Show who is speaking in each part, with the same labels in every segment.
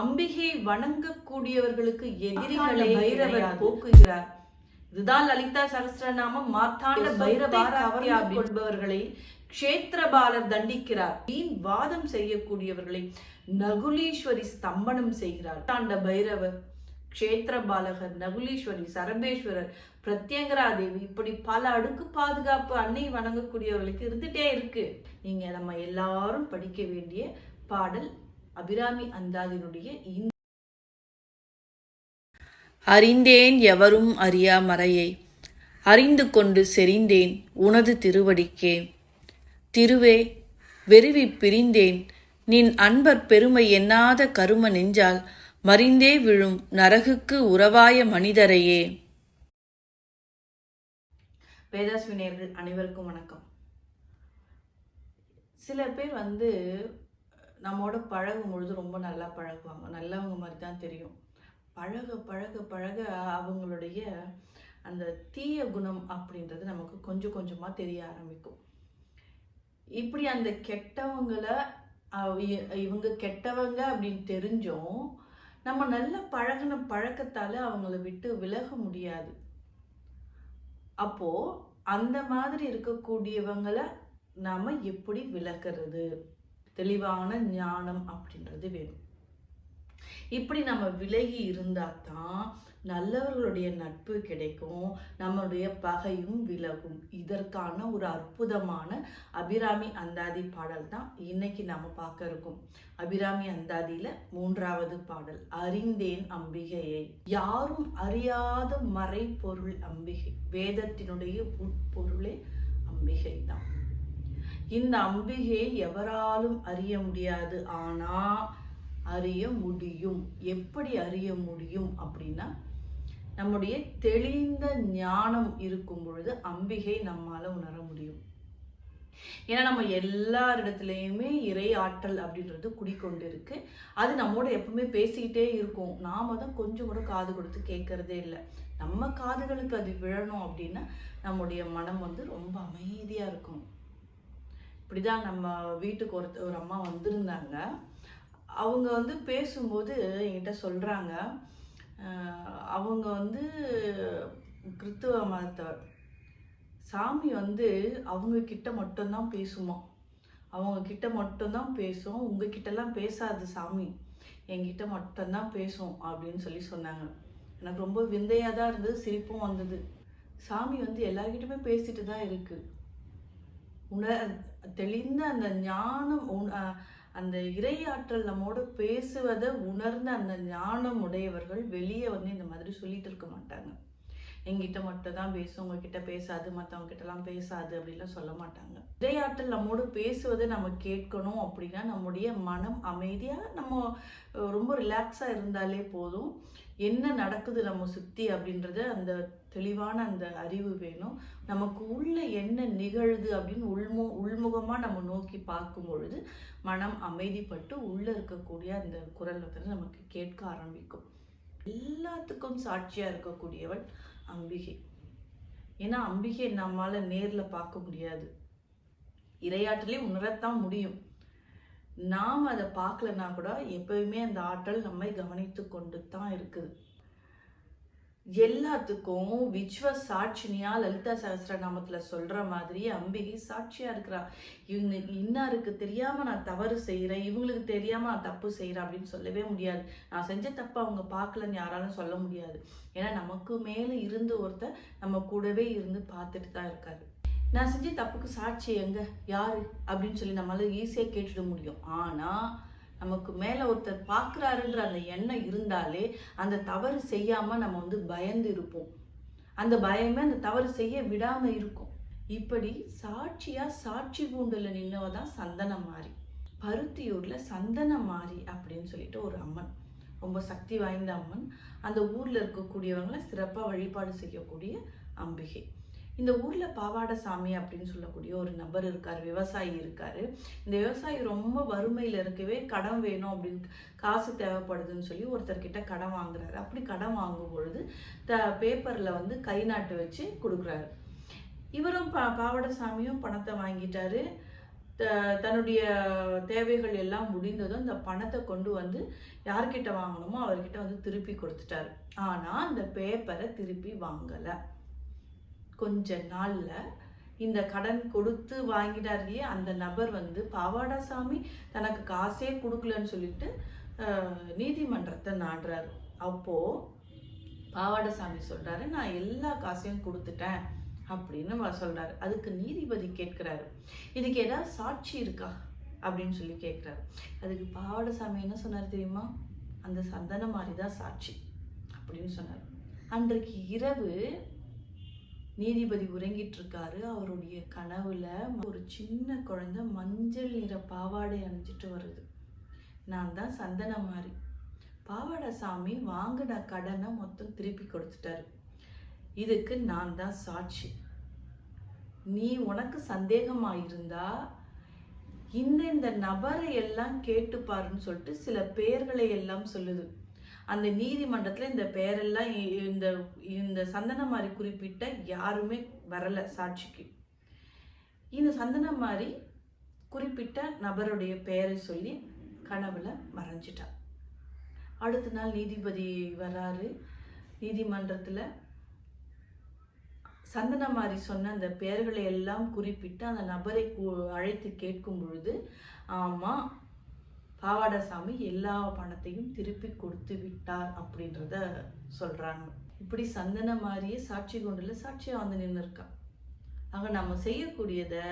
Speaker 1: அம்பிகை வணங்கக்கூடியவர்களுக்கு எதிரிகளை பைரவர் போக்குகிறார். இதுதான் லலிதா சகஸ்ரநாமம் மார்த்தாண்ட பைரவாராவதி கொள்பவர்களை க்ஷேத்திரபாலர் தண்டிக்கிறார். வீண் வாதம் செய்யக்கூடியவர்களை நகுலீஸ்வரி ஸ்தம்பனம் செய்கிறார். தாண்ட பைரவர் க்ஷேத்திரபாலகர் நகுலீஸ்வரி சரபேஸ்வரர் பிரத்யங்கரா தேவி இப்படி பல அடுக்கு பாதுகாப்பு அன்னை வணங்கக்கூடியவர்களுக்கு இருந்துட்டே இருக்கு. நீங்க நம்ம எல்லாரும் படிக்க வேண்டிய பாடல் அபிராமி அந்தாதினுடைய
Speaker 2: அறிந்தேன் எவரும் அறியா மறையை அறிந்து கொண்டு செறிந்தேன் உனது திருவடிக்கே. திருவே வெறுவி பிரிந்தேன். நின் அன்பர் பெருமை எண்ணாத கரும நெஞ்சால் மறிந்தே விழும் நரகுக்கு உறவாய மனிதரையே.
Speaker 1: வேதாஸ்வினியர்கள் அனைவருக்கும் வணக்கம். சில பேர் வந்து நம்மோட பழகும் பொழுது ரொம்ப நல்லா பழகுவாங்க. நல்லவங்க மாதிரி தான் தெரியும். பழக பழக பழக அவங்களுடைய அந்த தீய குணம் அப்படின்றது நமக்கு கொஞ்சம் கொஞ்சமாக தெரிய ஆரம்பிக்கும். இப்படி அந்த கெட்டவங்களை இவங்க கெட்டவங்க அப்படின்னு தெரிஞ்சும் நம்ம நல்ல பழகின பழக்கத்தால் அவங்கள விட்டு விலக முடியாது. அப்போது அந்த மாதிரி இருக்கக்கூடியவங்களை நாம் எப்படி விளக்குறது தெளிவான ஞானம் அப்படின்றது வேணும். இப்படி நம்ம விலகி இருந்தால் தான் நல்லவர்களுடைய நட்பு கிடைக்கும் நம்மளுடைய பகையும் விலகும். இதற்கான ஒரு அற்புதமான அபிராமி அந்தாதி பாடல் தான் இன்னைக்கு நம்ம பார்க்க இருக்கோம். அபிராமி அந்தாதியில மூன்றாவது பாடல் அறிந்தேன் அம்பிகையை யாரும் அறியாத மறைப்பொருள் அம்பிகை வேதத்தினுடைய உட்பொருளே அம்பிகை தான். இந்த அம்பிகையை எவராலும் அறிய முடியாது. ஆனால் அறிய முடியும். எப்படி அறிய முடியும் அப்படின்னா நம்முடைய தெளிந்த ஞானம் இருக்கும் பொழுது அம்பிகை நம்மால உணர முடியும். ஏன்னா நம்ம எல்லாரிடத்துலையுமே இறை ஆற்றல் அப்படின்றது குடிக்கொண்டு இருக்கு. அது நம்மோட எப்பவுமே பேசிக்கிட்டே இருக்கும். நாம தான் கொஞ்சம் கூட காது கொடுத்து கேட்கறதே இல்லை. நம்ம காதுகளுக்கு அது விழணும் அப்படின்னா நம்முடைய மனம் வந்து ரொம்ப அமைதியாக இருக்கும். இப்படிதான் நம்ம வீட்டுக்கு ஒரு ஒரு அம்மா வந்திருந்தாங்க. அவங்க வந்து பேசும்போது என்கிட்ட சொல்கிறாங்க அவங்க வந்து கிறித்துவ மதத்தவர். சாமி வந்து அவங்கக்கிட்ட மட்டும்தான் பேசுமா? அவங்கக்கிட்ட மட்டும்தான் பேசும். உங்ககிட்டலாம் பேசாது சாமி. என்கிட்ட மட்டும்தான் பேசும் அப்படின்னு சொல்லி சொன்னாங்க. எனக்கு ரொம்ப விந்தையாக தான் இருந்தது சிரிப்பும் வந்தது. சாமி வந்து எல்லார்கிட்டயுமே பேசிட்டு தான் இருக்குது உண தெளிந்த அந்த ஞானம் உண- அந்த இறையாற்றல் நம்மோட பேசுவதை உணர்ந்த அந்த ஞானம் உடையவர்கள் வெளியே வந்து இந்த மாதிரி சொல்லிட்டு இருக்க மாட்டாங்க. எங்கிட்ட மட்டும் தான் பேசும் உங்ககிட்ட பேசாது மற்றவங்க கிட்டலாம் பேசாது அப்படிலாம் சொல்ல மாட்டாங்க. இறையாற்றல் நம்மோட பேசுவதை நம்ம கேட்கணும் அப்படின்னா நம்முடைய மனம் அமைதியாக நம்ம ரொம்ப ரிலாக்ஸாக இருந்தாலே போதும். என்ன நடக்குது நம்ம சுற்றி அப்படின்றத அந்த தெளிவான அந்த அறிவு வேணும். நமக்கு உள்ள என்ன நிகழுது அப்படின்னு உள்மு உள்முகமாக நம்ம நோக்கி பார்க்கும் பொழுது மனம் அமைதிப்பட்டு உள்ளே இருக்கக்கூடிய அந்த குரல் வந்து நமக்கு கேட்க ஆரம்பிக்கும். எல்லாத்துக்கும் சாட்சியாக இருக்கக்கூடியவள் அம்பிகை. ஏன்னா அம்பிகை நம்மால் நேரில் பார்க்க முடியாது. இரையாற்றலே உணரத்தான் முடியும். நாம் அதை பார்க்கலனா கூட எப்பவுமே அந்த ஆற்றல் நம்மை கவனித்து கொண்டு தான் இருக்குது. எல்லாத்துக்கும் விஸ்வ சாட்சினியா லலிதா சேஸ்ரா நாமத்தில் சொல்கிற மாதிரி அம்பிகை சாட்சியாக இருக்கிறா. இவங்க இன்னாருக்கு தெரியாமல் நான் தவறு செய்கிறேன் இவங்களுக்கு தெரியாமல் நான் தப்பு செய்கிறேன் அப்படின்னு சொல்லவே முடியாது. நான் செஞ்ச தப்பு அவங்க பார்க்கலன்னு யாராலும் சொல்ல முடியாது. ஏன்னா நமக்கு மேலே இருந்து ஒருத்தர் நம்ம கூடவே இருந்து பார்த்துட்டு தான் இருக்காரு. நான் செஞ்ச தப்புக்கு சாட்சி எங்க? யாரு? அப்படின்னு சொல்லி நம்மளால ஈஸியாக கேட்டுட முடியும். ஆனால் நமக்கு மேலே ஒருத்தர் பார்க்குறாருன்ற அந்த எண்ணம் இருந்தாலே அந்த தவறு செய்யாமல் நம்ம வந்து பயந்து இருப்போம். அந்த பயமே அந்த தவறு செய்ய விடாமல் இருக்கும். இப்படி சாட்சியாக சாட்சி கூண்டில் நின்னவ தான் சந்தன மாறி பருத்தியூரில் சந்தன மாறி அப்படின்னு சொல்லிட்டு ஒரு அம்மன் ரொம்ப சக்தி வாய்ந்த அம்மன். அந்த ஊரில் இருக்கக்கூடியவங்களை சிறப்பாக வழிபாடு செய்யக்கூடிய அம்பிகை. இந்த ஊரில் பாவாட சாமி அப்படின்னு சொல்லக்கூடிய ஒரு நபர் இருக்கார் விவசாயி இருக்கார். இந்த விவசாயி ரொம்ப வறுமையில் இருக்கவே கடன் வேணும் அப்படின்னு காசு தேவைப்படுதுன்னு சொல்லி ஒருத்தர்கிட்ட கடன் வாங்குறாரு. அப்படி கடன் வாங்கும் பொழுது த பேப்பரில் வந்து கை நாட்டு வச்சு கொடுக்குறாரு. இவரும் பா பாவாடசாமியும் பணத்தை வாங்கிட்டாரு. த- தன்னுடைய தேவைகள் எல்லாம் முடிந்ததும் இந்த பணத்தை கொண்டு வந்து யார்கிட்ட வாங்கணுமோ அவர்கிட்ட வந்து திருப்பி கொடுத்துட்டாரு. ஆனால் அந்த பேப்பரை திருப்பி வாங்கலை. கொஞ்ச நாளில் இந்த கடன் கொடுத்து வாங்கினார் இல்லையா? அந்த நபர் வந்து பாவாடாசாமி தனக்கு காசே கொடுக்கலன்னு சொல்லிட்டு நீதிமன்றத்தை நாடுறாரு. அப்போ பாவாடசாமி சொல்கிறாரு நான் எல்லா காசையும் கொடுத்துட்டேன் அப்படின்னு சொல்கிறாரு அதுக்கு நீதிபதி கேட்குறாரு. இதுக்கு ஏதாவது சாட்சி இருக்கா? அப்படின்னு சொல்லி கேட்குறாரு. அதுக்கு பாவாடசாமி என்ன சொன்னார் தெரியுமா? அந்த சந்தன மாதிரி தான் சாட்சி அப்படின்னு சொன்னார். அன்றைக்கு இரவு நீதிபதி உறங்கிட்டு இருக்காரு அவருடைய கனவுல ஒரு சின்ன குழந்தை மஞ்சள் நிற பாவாடை அணிஞ்சிட்டு வருது. நான் தான் சந்தன மாதிரி பாவாடை சாமி வாங்கின கடனை மொத்தம் திருப்பி கொடுத்துட்டாரு. இதுக்கு நான் தான் சாட்சி. நீ உனக்கு சந்தேகமாயிருந்தா இந்த இந்த நபரை எல்லாம் கேட்டு பாருன்னு சொல்லிட்டு சில பெயர்களை எல்லாம் சொல்லுது. அந்த நீதிமன்றத்தில் இந்த பெயரெல்லாம் இ- இந்த இந்த சந்தனமாரி குறிப்பிட்ட யாருமே வரலை சாட்சிக்கு. இந்த சந்தனமாரி குறிப்பிட்ட நபருடைய பெயரை சொல்லி கனவுல மறைஞ்சிட்டா. அடுத்த நாள் நீதிபதி வராரு. நீதிமன்றத்தில் சந்தன மாதிரி சொன்ன அந்த பெயர்களை எல்லாம் குறிப்பிட்டு அந்த நபரை அழைத்து கேட்கும் பொழுது ஆமாம் பாவாடசாமி எல்லா பணத்தையும் திருப்பி கொடுத்து விட்டார் அப்படின்றத சொல்கிறாங்க இப்படி சந்தன மாதிரியே சாட்சி கொண்டுல சாட்சியாக வந்து நின்று இருக்கா ஆக நம்ம செய்யக்கூடியதை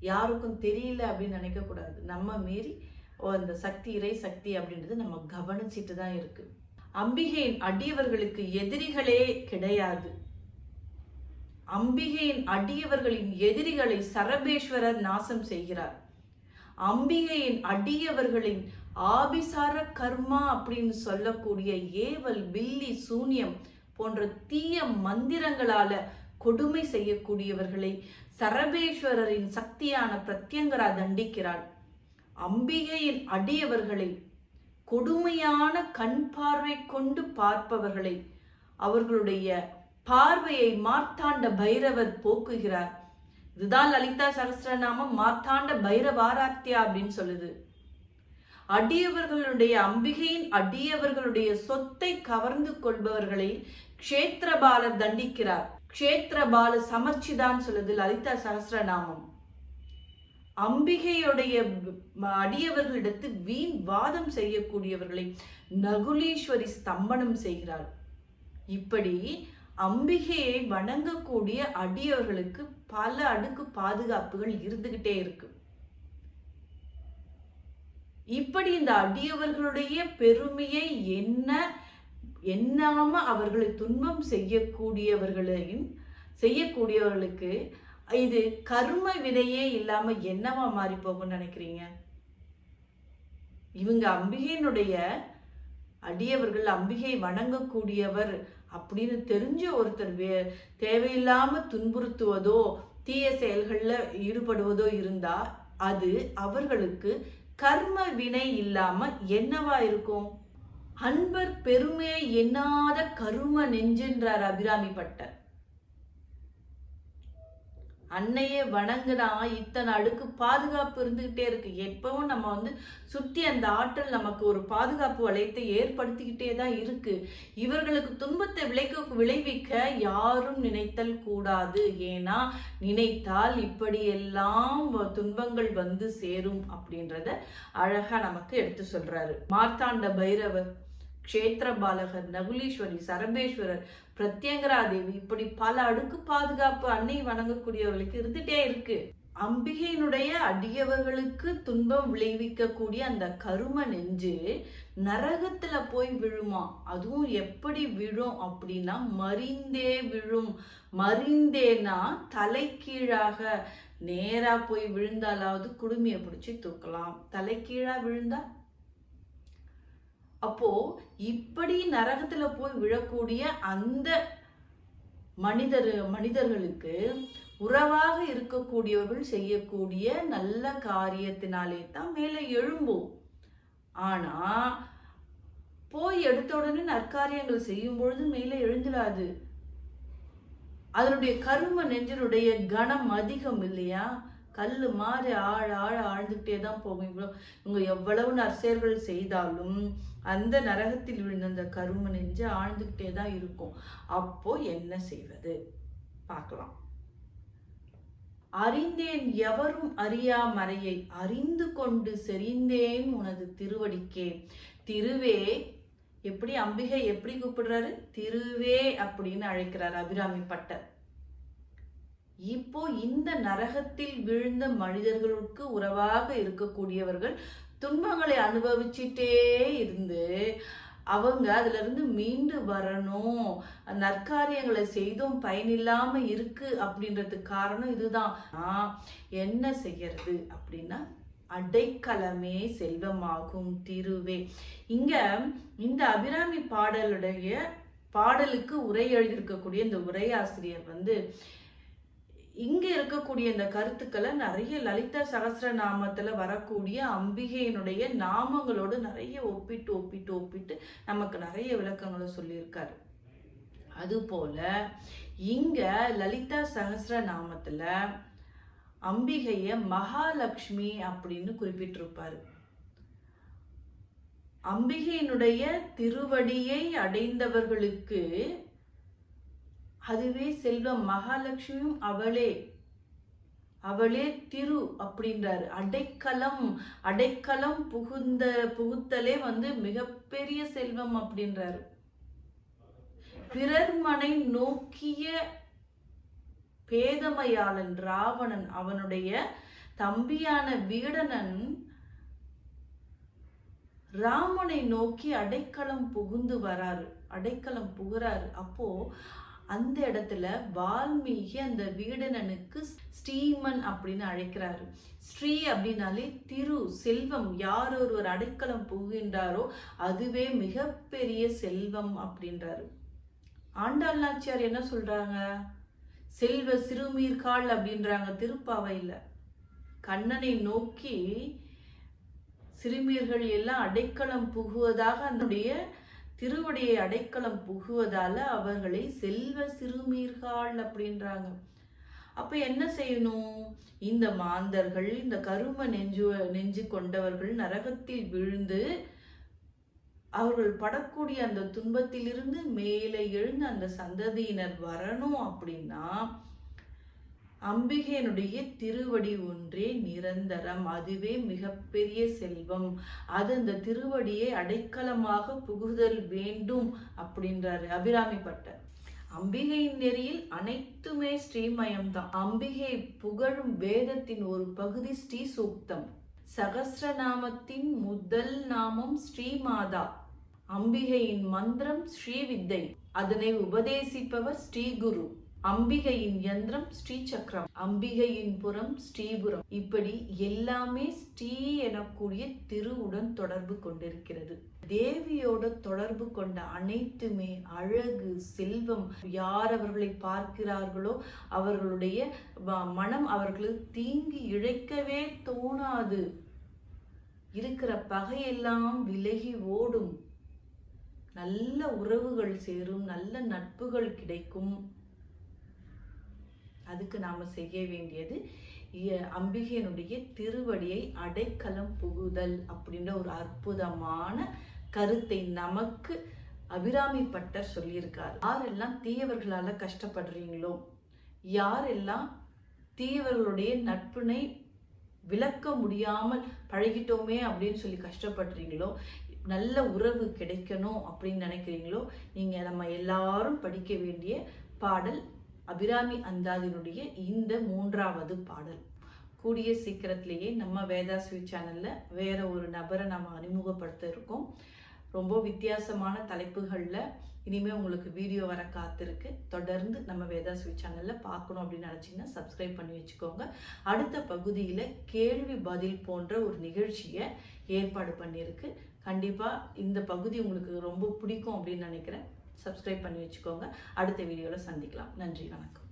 Speaker 1: யாருக்கும் தெரியல அப்படின்னு நினைக்கக்கூடாது நம்ம மீறி அந்த சக்தி இறை சக்தி அப்படின்றது நம்ம கவனிச்சிட்டு தான் இருக்குது அம்பிகையின் அடியவர்களுக்கு எதிரிகளே கிடையாது. அம்பிகையின் அடியவர்களின் எதிரிகளை சரபேஸ்வரர் நாசம் செய்கிறார். அம்பிகையின் அடியவர்களின் ஆபிசார கர்மா அப்படின்னு சொல்லக்கூடிய ஏவல் வில்லி சூன்யம் போன்ற தீய மந்திரங்களால கொடுமை செய்யக்கூடியவர்களை சரபேஸ்வரரின் சக்தியான பிரத்யங்கரா தண்டிக்கிறாள். அம்பிகையின் அடியவர்களை கொடுமையான கண் பார்வை கொண்டு பார்ப்பவர்களை அவர்களுடைய பார்வையை மார்த்தாண்ட பைரவர் போக்குகிறார். இதுதான் லலிதா சகசிரநாமம் மார்த்தாண்ட பைரவாராத்தியா அப்படின்னு சொல்லுது. அடியவர்களுடைய அம்பிகையின் அடியவர்களுடைய சொத்தை கவர்ந்து கொள்பவர்களை க்ஷேத்திரபாலர் தண்டிக்கிறார். க்ஷேத்திரபால சமர்ச்சிதான் சொல்லுது லலிதா சகசிரநாமம். அம்பிகையுடைய அடியவர்களிடத்து வீண் வாதம் செய்யக்கூடியவர்களை நகுலீஸ்வரி ஸ்தம்பனம் செய்கிறாள் இப்படி அம்பிகையை வணங்கக்கூடிய அடியவர்களுக்கு பல அடுக்கு பாதுகாப்புகள் இருந்துகிட்டே இருக்கு. இப்படி இந்த அடியவர்களுடைய பெருமையை என்ன எண்ணாம அவர்களை துன்பம் செய்யக்கூடியவர்களையும் செய்யக்கூடியவர்களுக்கு இது கர்ம வினையே இல்லாம என்னவா மாறி போகும்னு நினைக்கிறீங்க? இவங்க அம்பிகையினுடைய அடியவர்கள் அம்பிகை வணங்கக்கூடியவர் அப்படின்னு தெரிஞ்ச ஒருத்தர் வே தேவையில்லாமல் துன்புறுத்துவதோ தீய செயல்களில் ஈடுபடுவதோ இருந்தால் அது அவர்களுக்கு கர்ம வினை இல்லாமல் என்னவா இருக்கும்? அன்பர் பெருமையை எண்ணாத கரும நெஞ்சென்றார் அபிராமி பட்டர். அன்னையே வணங்குனா இத்தனை அடுக்கு பாதுகாப்பு இருந்துகிட்டே இருக்கு. எப்பவும் நம்ம வந்து சுற்றி அந்த ஆற்றல் நமக்கு ஒரு பாதுகாப்பு வளையத்தை ஏற்படுத்திக்கிட்டே தான் இருக்கு. இவர்களுக்கு துன்பத்தை விளைக்க விளைவிக்க யாரும் நினைத்தல் கூடாது. ஏன்னா நினைத்தால் இப்படியெல்லாம் வ- துன்பங்கள் வந்து சேரும் அப்படின்றத அழகா நமக்கு எடுத்து சொல்றாரு. மார்த்தாண்ட பைரவர் க்ஷேத்திர பாலகர் நகுலீஸ்வரி சரபேஸ்வரர் பிரத்யங்கரா தேவி இப்படி பல அடுக்கு பாதுகாப்பு அன்னை வணங்கக்கூடியவர்களுக்கு இருந்துட்டே இருக்கு. அம்பிகையினுடைய அடியவர்களுக்கு துன்பம் விளைவிக்கக்கூடிய அந்த கரும நெஞ்சு நரகத்துல போய் விழுமா? அதுவும் எப்படி விழும் அப்படின்னா மறிந்தே விழும். மறிந்தேனா தலைக்கீழாக நேரா போய் விழுந்தாலாவது குடுமியை பிடிச்சி தூக்கலாம். தலைக்கீழா விழுந்தா அப்போ இப்படி நரகத்துல போய் விழக்கூடிய அந்த மனிதர் மனிதர்களுக்கு உறவாக இருக்கக்கூடியவர்கள் செய்யக்கூடிய நல்ல காரியத்தினாலே தான் மேலே எழும்பும். ஆனா போய் எடுத்த உடனே நற்காரியங்கள் செய்யும் பொழுது மேலே எழுந்துடாது அதனுடைய கரும நெஞ்சனுடைய கணம் அதிகம் இல்லையா? கல் மாறி ஆழ ஆழ ஆழ்ந்துக்கிட்டே தான் போகும். இவ்வளோ இவங்க எவ்வளவு நற்செயல்கள் செய்தாலும் அந்த நரகத்தில் விழுந்த அந்த கரும நெஞ்சு ஆழ்ந்துக்கிட்டே தான் இருக்கும். அப்போ என்ன செய்வது? பார்க்கலாம். அறிந்தேன் எவரும் அறியா மறையை அறிந்து கொண்டு செறிந்தேன் உனது திருவடிக்கே. திருவே எப்படி அம்பிகை எப்படி கூப்பிடுறாரு? திருவே அப்படின்னு அழைக்கிறார் அபிராமி பட்டர். இப்போ இந்த நரகத்தில் விழுந்த மனிதர்களுக்கு உறவாக இருக்கக்கூடியவர்கள் துன்பங்களை அனுபவிச்சிட்டே இருந்து அவங்க அதுல இருந்து மீண்டு வரணும். நற்காரியங்களை செய்தும் பயனில்லாம இருக்கு அப்படின்றதுக்கு காரணம் இதுதான். என்ன செய்யறது அப்படின்னா அடைக்கலமே செல்வமாகும் திருவே. இங்க இந்த அபிராமி பாடலுடைய பாடலுக்கு உரை எழுதியிருக்கக்கூடிய இந்த உரையாசிரியர் வந்து இங்கே இருக்கக்கூடிய இந்த கருத்துக்களை நிறைய லலிதா சகஸ்ரநாமத்துல வரக்கூடிய அம்பிகையினுடைய நாமங்களோடு நிறைய ஒப்பிட்டு ஒப்பிட்டு ஒப்பிட்டு நமக்கு நிறைய விளக்கங்களை சொல்லியிருக்காரு. அதுபோல இங்க லலிதா சஹஸ்ர நாமத்தில் அம்பிகையை மகாலட்சுமி அப்படின்னு குறிப்பிட்டிருப்பாரு. அம்பிகையினுடைய திருவடியை அடைந்தவர்களுக்கு அதுவே செல்வம் மகாலட்சுமியும் அவளே. அவளே திரு அப்படின்றாரு. அடைக்கலம் அடைக்கலம் புகுந்த புகுத்தலே வந்து மிகப்பெரிய செல்வம் அப்படின்றாரு. பிறர்மனை நோக்கிய பேதமையாளன் ராவணன் அவனுடைய தம்பியான வீடனன் ராமனை நோக்கி அடைக்கலம் புகுந்து வராரு. அடைக்கலம் புகுறாரு. அப்போ அந்த இடத்துல வால்மீகி அந்த வீடனனுக்கு ஸ்ரீமன் அப்படின்னு அழைக்கிறாரு. ஸ்ரீ அப்படின்னாலே திரு செல்வம் யார் ஒருவர் அடைக்கலம் புகுகின்றாரோ அதுவே மிகப்பெரிய செல்வம் அப்படின்றாரு. ஆண்டாள் நாச்சியார் என்ன சொல்றாங்க? செல்வ சிறுமீர்கால் அப்படின்றாங்க திருப்பாவையில் கண்ணனை நோக்கி சிறுமியர்கள் எல்லாம் அடைக்கலம் புகுவதாக அதனுடைய திருவடியை அடைக்கலம் புகுவதால அவர்களை செல்வ சிறுமீர்கள் அப்படின்றாங்க. அப்ப என்ன செய்யணும்? இந்த மாந்தர்கள் இந்த கரும நெஞ்சு நெஞ்சு கொண்டவர்கள் நரகத்தில் விழுந்து அவர்கள் படக்கூடிய அந்த துன்பத்திலிருந்து மேலே எழுந்து அந்த சந்ததியினர் வரணும் அப்படின்னா அம்பிகையினுடைய திருவடி ஒன்றே நிரந்தரம் அதுவே மிகப்பெரிய செல்வம். அது அந்த திருவடியை அடைக்கலமாக புகுதல் வேண்டும் அப்படின்றாரு அபிராமி பட்டர். அம்பிகையின் நெறியில் அனைத்துமே ஸ்ரீமயம்தான். அம்பிகை புகழும் வேதத்தின் ஒரு பகுதி ஸ்ரீ சூக்தம் சகசிரநாமத்தின் முதல் நாமம் ஸ்ரீமாதா. அம்பிகையின் மந்திரம் ஸ்ரீவித்தை. அதனை உபதேசிப்பவர் ஸ்ரீகுரு. அம்பிகையின் யந்திரம் ஸ்ரீ சக்கரம் அம்பிகையின் புறம் ஸ்ரீபுரம். இப்படி எல்லாமே ஸ்ரீ எனக்கூடிய திருவுடன் தொடர்பு கொண்டிருக்கிறது. தேவியோட தொடர்பு கொண்ட அனைத்துமே அழகு செல்வம் யார் அவர்களை பார்க்கிறார்களோ அவர்களுடைய மனம் அவர்களுக்கு தீங்கி இழைக்கவே தோணாது. இருக்கிற பகையெல்லாம் விலகி ஓடும். நல்ல உறவுகள் சேரும் நல்ல நட்புகள் கிடைக்கும். அதுக்கு நாம் செய்ய வேண்டியது அம்பிகையினுடைய திருவடியை அடைக்கலம் புகுதல் அப்படின்ற ஒரு அற்புதமான கருத்தை நமக்கு அபிராமி பட்டர் சொல்லியிருக்கார். யாரெல்லாம் தீயவர்களால் கஷ்டப்படுறீங்களோ யாரெல்லாம் தீயவர்களுடைய நட்பினை விளக்க முடியாமல் பழகிட்டோமே அப்படின்னு சொல்லி கஷ்டப்படுறீங்களோ நல்ல உறவு கிடைக்கணும் அப்படின்னு நினைக்கிறீங்களோ நீங்கள் நம்ம எல்லாரும் படிக்க வேண்டிய பாடல் அபிராமி அந்தாதினுடைய இந்த மூன்றாவது பாடல். கூடிய சீக்கிரத்திலேயே நம்ம வேதாஸ்வி சேனலில் வேற ஒரு நபரை நம்ம அறிமுகப்படுத்த இருக்கோம். ரொம்ப வித்தியாசமான தலைப்புகளில் இனிமேல் உங்களுக்கு வீடியோ வர காத்திருக்கு. தொடர்ந்து நம்ம வேதாஸ்வி சேனலில் பார்க்கணும் அப்படின்னு நினச்சிங்கன்னா சப்ஸ்கிரைப் பண்ணி வச்சுக்கோங்க. அடுத்த பகுதியில் கேள்வி பதில் போன்ற ஒரு நிகழ்ச்சியை ஏற்பாடு பண்ணியிருக்கு. கண்டிப்பாக இந்த பகுதி உங்களுக்கு ரொம்ப பிடிக்கும் அப்படின்னு நினைக்கிறேன். சப்ஸ்கிரைப் பண்ணி வச்சுக்கோங்க. அடுத்த வீடியோவில் சந்திக்கலாம். நன்றி வணக்கம்.